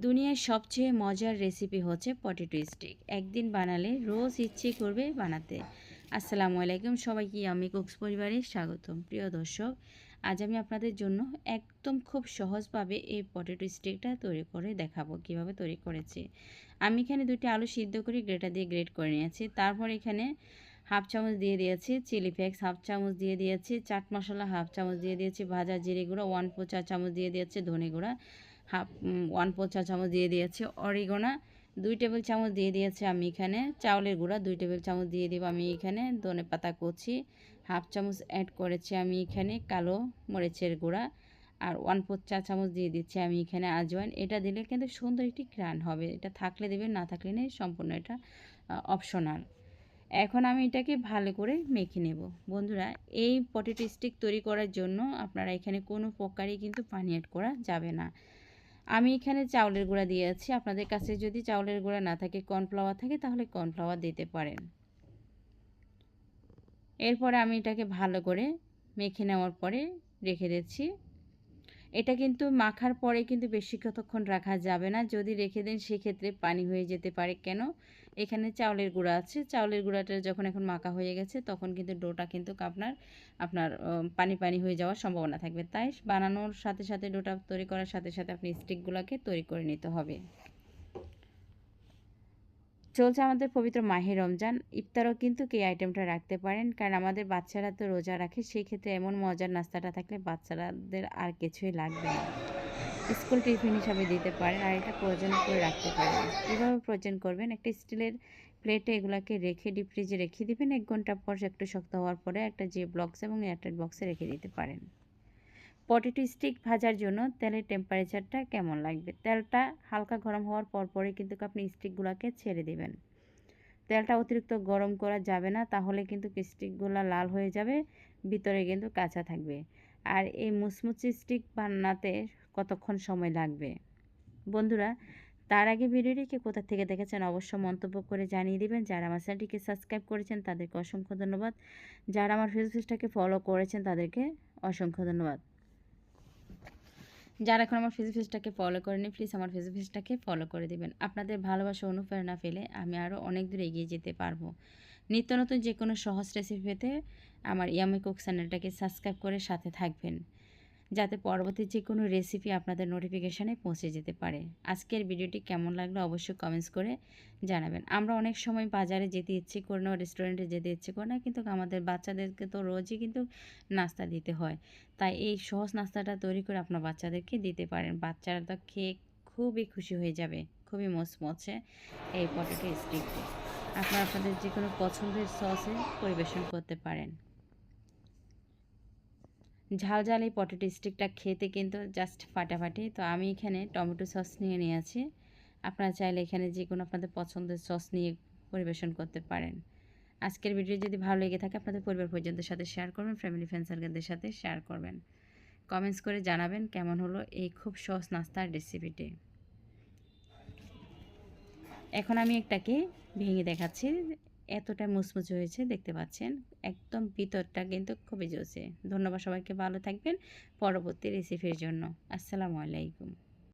দুনিয়ার সবচেয়ে মজার রেসিপি হচ্ছে পটেটো স্টিক একদিন বানালে রোজ ইচ্ছে করবে বানাতে। আসসালামু আলাইকুম সবাইকে, আমি কুকস পরিবারে স্বাগতম। প্রিয় দর্শক, আজ আমি আপনাদের জন্য একদম খুব সহজভাবে এই পটেটো স্টিকটা তৈরি করে দেখাবো, কীভাবে তৈরি করেছি। আমি এখানে দুটি আলু সিদ্ধ করে গ্রেটার দিয়ে গ্রেট করে নিয়েছি। তারপর এখানে হাফ চামচ দিয়ে দিয়েছি চিলি ফ্লেক্স হাফ চামচ দিয়ে দিয়েছি চাট মশলা, হাফ চামচ দিয়ে দিয়েছি ভাজা জিরে গুঁড়ো ওয়ান ফোর চা চামচ দিয়ে দিয়েছি ধনে গুঁড়া। হাফ ওয়ান ফোর চা চামচ দিয়ে দিয়েছি। অরিগোনা দুই টেবিল চামচ দিয়ে দিয়েছি আমি এখানে। চাউলের গুঁড়া দুই টেবিল চামচ দিয়ে দেবো আমি এখানে। ধনে পাতা কচি হাফ চামচ অ্যাড করেছি আমি এখানে কালো মরিচের গুঁড়া। আর ওয়ান ফোর চা চামচ দিয়ে দিচ্ছি আমি এখানে আজওয়াইন। এটা দিলে কিন্তু সুন্দর একটি গ্রান হবে। এটা থাকলে দেবেন, না থাকলে নেই। সম্পূর্ণ এটা অপশনাল এখন আমি এটাকে ভালো করে মেখে নেব। বন্ধুরা, এই পটেটো স্টিক তৈরি করার জন্য আপনারা এখানে কোনো প্রকারই কিন্তু পানি অ্যাড করা যাবে না। আমি এখানে চাউলের গুঁড়া দিয়েছি আপনাদের কাছে যদি চাউলের গুঁড়া না থাকে, কর্নফ্লাওয়ার থাকে, তাহলে কর্নফ্লাওয়ার দিতে পারেন। এরপরে আমি এটাকে ভালো করে মেখে নেওয়ার পরে রেখে দিচ্ছি। এটা কিন্তু মাখার পরে কিন্তু বেশি কতক্ষণ রাখা যাবে না। যদি রেখে দেন, সেক্ষেত্রে পানি হয়ে যেতে পারে। কেন? এখানে চাউলের গুঁড়া আছে। চাউলের গুঁড়াটা যখন এখন মাখা হয়ে গেছে, তখন কিন্তু ডোটা কিন্তু আপনার আপনার পানি পানি হয়ে যাওয়ার সম্ভাবনা থাকবে। তাই বানানোর সাথে সাথে ডোটা তৈরি করার সাথে সাথে আপনি স্টিকগুলোকে তৈরি করে নিতে হবে। চলছে আমাদের পবিত্র মাহে রমজান। ইফতারও কিন্তু এই আইটেমটা রাখতে পারেন, কারণ আমাদের বাচ্চারা তো রোজা রাখে, সেই ক্ষেত্রে এমন মজার নাস্তাটা থাকলে বাচ্চারাদের আর কিছুই লাগবে না। স্কুল টিফিন হিসাবে দিতে পারেন আর এটা প্রয়োজন করে রাখতে পারেন। কীভাবে প্রয়োজন করবেন একটা স্টিলের প্লেটে এগুলাকে রেখে ডিপ ফ্রিজে রেখে দিবেন। এক ঘণ্টা পর একটু শক্ত হওয়ার পরে একটা যে ব্লক্স এবং এয়ারটেল বক্সে রেখে দিতে পারেন। পটেটো স্টিক ভাজার জন্য তেলের টেম্পারেচারটা কেমন লাগবে? তেলটা হালকা গরম হওয়ার পর পরে কিন্তু আপনি স্টিকগুলোকে ছেড়ে দেবেন। তেলটা অতিরিক্ত গরম করা যাবে না, তাহলে কিন্তু স্টিকগুলো লাল হয়ে যাবে, ভিতরে কিন্তু কাঁচা থাকবে। আর এই মুচমুচি স্টিক বানাতে কতক্ষণ সময় লাগবে? বন্ধুরা, তার আগে ভিডিওটিকে কোথা থেকে দেখেছেন অবশ্য মন্তব্য করে জানিয়ে দিবেন। যারা আমার চ্যানেলটিকে সাবস্ক্রাইব করেছেন, তাদেরকে অসংখ্য ধন্যবাদ। যারা আমার ফেসবুকটাকে ফলো করেছেন, তাদেরকে অসংখ্য ধন্যবাদ। যারা এখন আমার ফেসবুক পেজটাকে ফলো করেনি প্লিজ আমার ফেসবুক পেজটাকে ফলো করে দেবেন। আপনাদের ভালোবাসা অনুপ্রেরণা পেলে আমি আরও অনেক দূর এগিয়ে যেতে পারব। নিত্য নতুন যে কোনো সহজ রেসিপি পেতে আমার ইয়ামি কুক চ্যানেলটাকে সাবস্ক্রাইব করে সাথে থাকবেন। যাতে পরবর্তী যে কোনো রেসিপি আপনাদের নোটিফিকেশানে পৌঁছে যেতে পারে। আজকের ভিডিওটি কেমন লাগল অবশ্যই কমেন্টস করে জানাবেন। আমরা অনেক সময় বাজারে যেতে ইচ্ছে করি না রেস্টুরেন্টে যেতে ইচ্ছে করি না, কিন্তু আমাদের বাচ্চাদেরকে তো রোজই কিন্তু নাস্তা দিতে হয়। তাই এই সহজ নাস্তাটা তৈরি করে আপনার বাচ্চাদেরকে দিতে পারেন। বাচ্চারা তো খেয়ে খুবই খুশি হয়ে যাবে, খুবই মচমচে এই পটেটো স্টিকটি আপনারা আপনাদের যে কোনো পছন্দের সসে পরিবেশন করতে পারেন। ঝাল ঝাল এই পটেটো স্টিকটা খেতে কিন্তু জাস্ট ফাটাফাটি। তো আমি এখানে টমেটো সস নিয়ে নিয়েছি। আপনারা চাইলে এখানে যে কোনো আপনাদের পছন্দের সস নিয়ে পরিবেশন করতে পারেন। আজকের ভিডিও যদি ভালো লেগে থাকে, আপনাদের পরিবার পর্যন্তের সাথে শেয়ার করবেন ফ্যামিলি ফ্রেন্ড সার্কেলদের সাথে শেয়ার করবেন। কমেন্টস করে জানাবেন কেমন হলো এই খুব সহজ নাস্তার রেসিপিটি এখন আমি একটাকে ভেঙে দেখাচ্ছি। এতটা মুচমুচ হয়েছে, দেখতে পাচ্ছেন? একদম ভিতরটা কিন্তু খুবই জোসে ধন্যবাদ সবাইকে, ভালো থাকবেন। পরবর্তী রেসিপির জন্য। আসসালামু আলাইকুম।